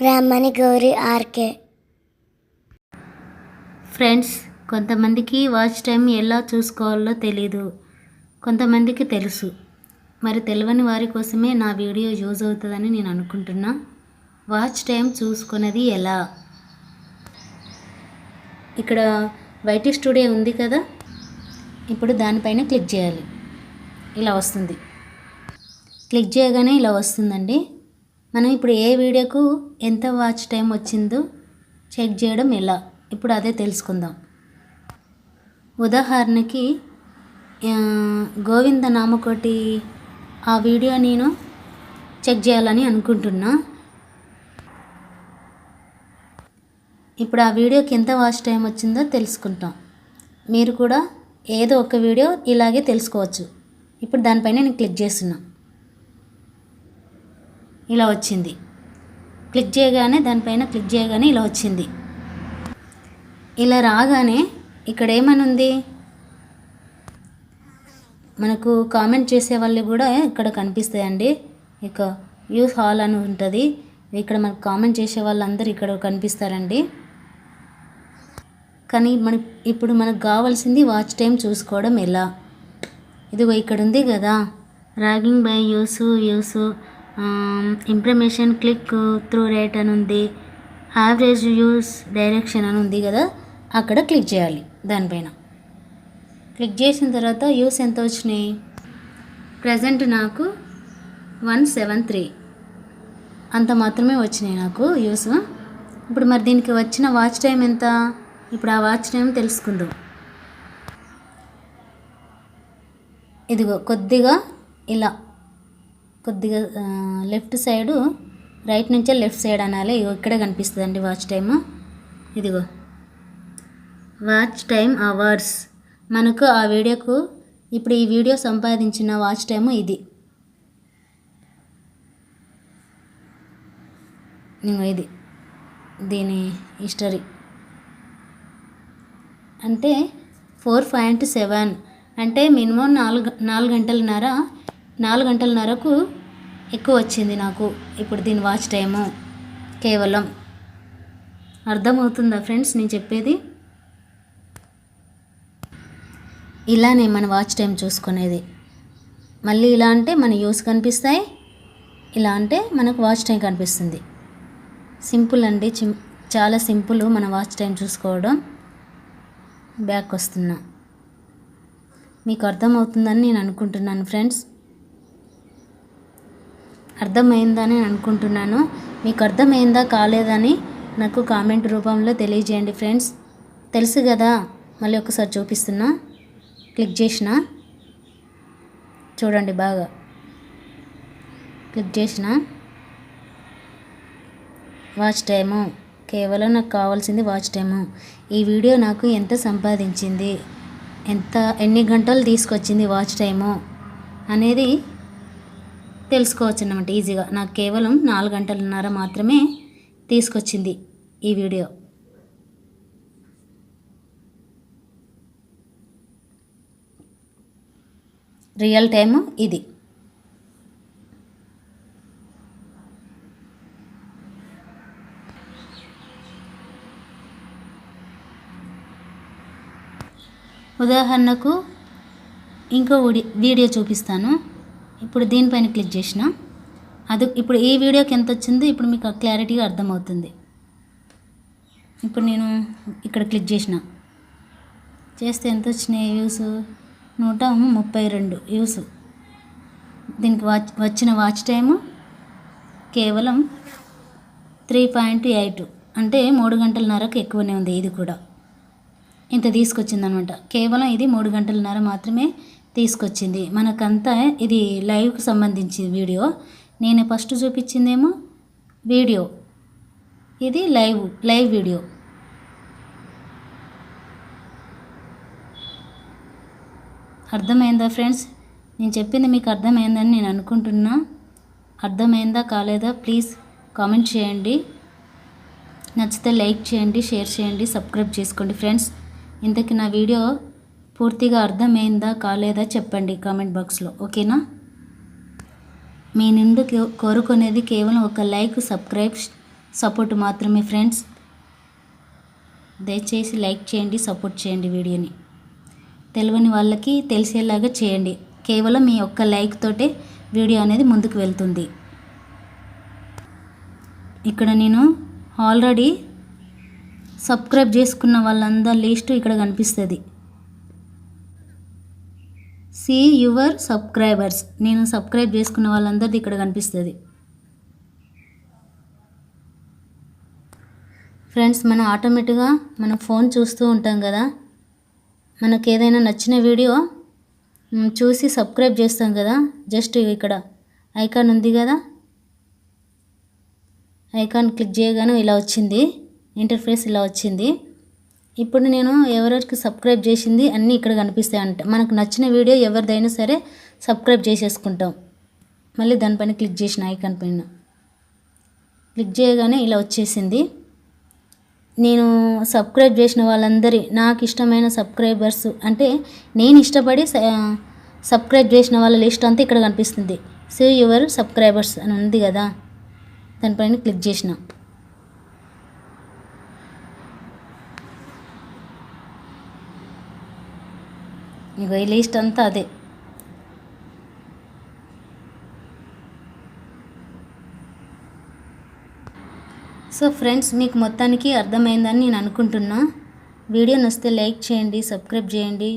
బ్రాహ్మణి Gowri RK. Friends కొంతమందికి watch time ఎలా చూసుకోవాలో తెలీదు. కొంతమందికి తెలుసు. మరి తెలియని వారి కోసమే నా వీడియో యూజ్ అవుతుందని నేను అనుకుంటున్నా. వాచ్ టైం చూసుకున్నది ఎలా? ఇక్కడ వైటి స్టూడియో ఉంది కదా? ఇప్పుడు దానిపైన క్లిక్ చేయాలి. ఇలా వస్తుంది. క్లిక్ చేయగానే ఇలా వస్తుందండి. మనం ఇప్పుడు ఏ వీడియోకు ఎంత వాచ్ టైం వచ్చిందో చెక్ చేయడం ఎలా? ఇప్పుడు అదే తెలుసుకుందాం. ఉదాహరణకి గోవింద నామకోటి ఆ వీడియో నేను చెక్ చేయాలని అనుకుంటున్నా. ఇప్పుడు ఆ వీడియోకి ఎంత వాచ్ టైం వచ్చిందో తెలుసుకుంటాం. మీరు కూడా ఏదో ఒక వీడియో ఇలాగే తెలుసుకోవచ్చు. ఇప్పుడు దానిపైన నేను క్లిక్ చేస్తున్నా. ఇలా వచ్చింది. క్లిక్ చేయగానే దానిపైన క్లిక్ చేయగానే ఇలా వచ్చింది. ఇలా రాగానే ఇక్కడ ఏమనుంది మనకు కామెంట్ చేసే వాళ్ళు కూడా ఇక్కడ కనిపిస్తాయండి. ఇక యూస్ హాల్ అని ఉంటుంది. ఇక్కడ మనకు కామెంట్ చేసే వాళ్ళందరూ ఇక్కడ కనిపిస్తారండి. కానీ మన ఇప్పుడు మనకు కావాల్సింది వాచ్ టైం చూసుకోవడం ఎలా? ఇదిగో ఇక్కడ ఉంది కదా. ర్యాగింగ్ బై యూస్ యూస్. ఇంప్రమేషన్ క్లిక్ త్రూ రేట్ అని ఉంది. యావరేజ్ యూస్ డైరెక్షన్ అని ఉంది కదా అక్కడ క్లిక్ చేయాలి దానిపైన. క్లిక్ చేసిన తర్వాత యూస్ ఎంత వచ్చినాయి? ప్రజెంట్ నాకు వన్ సెవెన్ త్రీ అంత మాత్రమే వచ్చినాయి నాకు యూస్ ఇప్పుడు మరి దీనికి వచ్చిన వాచ్ టైం ఎంత? ఇప్పుడు ఆ వాచ్ టైం తెలుసుకుందాం. ఇదిగో కొద్దిగా ఇలా. కొద్దిగా లెఫ్ట్ సైడు రైట్ నుంచే లెఫ్ట్ సైడ్ అనాలి. ఇగో ఇక్కడే కనిపిస్తుందండి వాచ్ టైము. ఇదిగో. Watch time hours. మనకు ఆ వీడియోకు ఇప్పుడు ఈ వీడియో సంపాదించిన వాచ్ టైమ్ ఇది. ఇది. దీని హిస్టరీ. అంటే ఫోర్ పాయింట్ సెవెన్. అంటే మినిమం నాలుగు నాలుగు గంటలన్నర నాలుగు గంటలన్నరకు ఎక్కువ వచ్చింది నాకు. ఇప్పుడు దీని వాచ్ టైము కేవలం అర్థమవుతుందా ఫ్రెండ్స్ నేను చెప్పేది? ఇలానే మన వాచ్ టైం చూసుకునేది. మళ్ళీ ఇలా అంటే మన యూస్ కనిపిస్తాయి ఇలా అంటే మనకు వాచ్ టైం కనిపిస్తుంది. సింపుల్ అండి చాలా సింపుల్ మన వాచ్ టైం చూసుకోవడం. బ్యాక్ వస్తున్నా. మీకు అర్థమవుతుందని నేను అనుకుంటున్నాను ఫ్రెండ్స్. అర్థమైందని నేను అనుకుంటున్నాను. మీకు అర్థమైందా కాలేదని నాకు కామెంట్ రూపంలో తెలియజేయండి ఫ్రెండ్స్. తెలుసు కదా మళ్ళీ ఒకసారి చూపిస్తున్నా. క్లిక్ చేసిన. చూడండి బాగా. క్లిక్ చేసిన. Watch time. కేవలం నాకు కావాల్సింది వాచ్ టైము. ఈ వీడియో నాకు ఎంత సంపాదించింది? ఎంత ఎన్ని గంటలు తీసుకొచ్చింది వాచ్ టైము? అనేది తెలుసుకోవచ్చు అన్నమాట ఈజీగా. నాకు కేవలం నాలుగు గంటలన్నర మాత్రమే తీసుకొచ్చింది ఈ వీడియో. రియల్ టైము ఇది. ఉదాహరణకు ఇంకో వీడియో చూపిస్తాను. ఇప్పుడు దీనిపైన క్లిక్ చేసిన అది ఇప్పుడు ఈ వీడియోకి ఎంత వచ్చిందో ఇప్పుడు మీకు క్లారిటీగా అర్థమవుతుంది. ఇప్పుడు నేను ఇక్కడ క్లిక్ చేసిన. చేస్తే ఎంత వచ్చినాయి వ్యూస్? నూట ముప్పై రెండు వ్యూస్. దీనికి వాచ్ వచ్చిన వాచ్ టైము కేవలం త్రీ పాయింట్ ఎయిట్. అంటే మూడు గంటలన్నరకు ఎక్కువనే ఉంది ఇది కూడా. ఇంత తీసుకొచ్చిందనమాట. కేవలం ఇది మూడు గంటలన్నర మాత్రమే తీసుకొచ్చింది. మనకంతా ఇది లైవ్కి సంబంధించి వీడియో. నేను ఫస్ట్ చూపించిందేమో వీడియో. ఇది లైవ్ లైవ్ వీడియో. అర్థమైందా ఫ్రెండ్స్? నేను చెప్పింది మీకు అర్థమైందని నేను అనుకుంటున్నా. అర్థమైందా కాలేదా? ప్లీజ్ కామెంట్ చేయండి. నచ్చితే లైక్ చేయండి షేర్ చేయండి సబ్స్క్రైబ్ చేసుకోండి ఫ్రెండ్స్. ఇంతకీ నా వీడియో పూర్తిగా అర్థమైందా కాలేదా చెప్పండి కామెంట్ బాక్స్లో ఓకేనా? మీ నుండి కోరుకునేది కేవలం ఒక లైక్ సబ్స్క్రైబ్ సపోర్ట్ మాత్రమే ఫ్రెండ్స్. దయచేసి లైక్ చేయండి సపోర్ట్ చేయండి వీడియోని. తెలియని వాళ్ళకి తెలిసేలాగా చేయండి. కేవలం మీ ఒక్క లైక్ తోటే వీడియో అనేది ముందుకు వెళ్తుంది. ఇక్కడ నేను ఆల్రెడీ సబ్స్క్రైబ్ చేసుకున్న వాళ్ళందరి లిస్టు ఇక్కడ కనిపిస్తుంది. సీ యువర్ సబ్స్క్రైబర్స్ నేను సబ్స్క్రైబ్ చేసుకున్న వాళ్ళందరిది ఇక్కడ కనిపిస్తుంది. ఫ్రెండ్స్ మనం ఆటోమేటిక్గా మన ఫోన్ చూస్తూ ఉంటాం కదా. మనకు ఏదైనా నచ్చిన వీడియో చూసి సబ్స్క్రైబ్ చేస్తాం కదా. జస్ట్ ఇక్కడ ఐకాన్ ఉంది కదా. ఐకాన్ క్లిక్ చేయగానే ఇలా వచ్చింది. ఇంటర్ఫేస్ ఇలా వచ్చింది. ఇప్పుడు నేను ఎవరెవరికి సబ్స్క్రైబ్ చేసింది అన్నీ ఇక్కడ కనిపిస్తాయి అంట. మనకు నచ్చిన వీడియో ఎవరిదైనా సరే సబ్స్క్రైబ్ చేసేసుకుంటాం. మళ్ళీ దానిపైన క్లిక్ చేసిన ఐకాన్ పైన. క్లిక్ చేయగానే ఇలా వచ్చేసింది. నేను సబ్స్క్రైబ్ చేసిన వాళ్ళందరి నాకు ఇష్టమైన సబ్స్క్రైబర్స్ అంటే నేను ఇష్టపడి సబ్స్క్రైబ్ చేసిన వాళ్ళ లిస్ట్ అంతా ఇక్కడ కనిపిస్తుంది. సేవ్ యువర్ సబ్స్క్రైబర్స్ అని ఉంది కదా? దానిపైన క్లిక్ చేసినా. ఇక ఈ లిస్ట్ అంతా అదే. సో ఫ్రెండ్స్ మీకు మొత్తానికి అర్థమైందని నేను అనుకుంటున్నా. వీడియో నచ్చితే లైక్ చేయండి సబ్స్క్రైబ్ చేయండి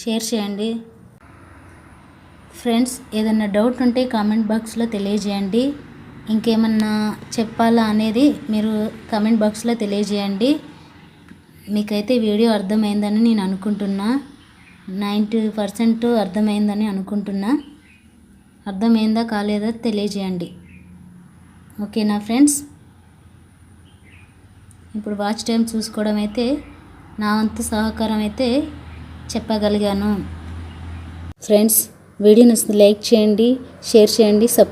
షేర్ చేయండి. ఫ్రెండ్స్ ఏదన్నా డౌట్ ఉంటే కామెంట్ బాక్స్లో తెలియజేయండి. ఇంకేమన్నా చెప్పాలా అనేది మీరు కామెంట్ బాక్స్లో తెలియజేయండి. మీకైతే వీడియో అర్థమైందని నేను అనుకుంటున్నా. నైంటీ పర్సెంట్ అర్థమైందని అనుకుంటున్నా. అర్థమైందా కాలేదా తెలియజేయండి. ఓకేనా ఫ్రెండ్స్? ఇప్పుడు వాచ్ టైం చూసుకోవడం అయితే నా వంతు సహకారం అయితే చెప్పగలిగాను. ఫ్రెండ్స్ వీడియోని లైక్ చేయండి షేర్ చేయండి సబ్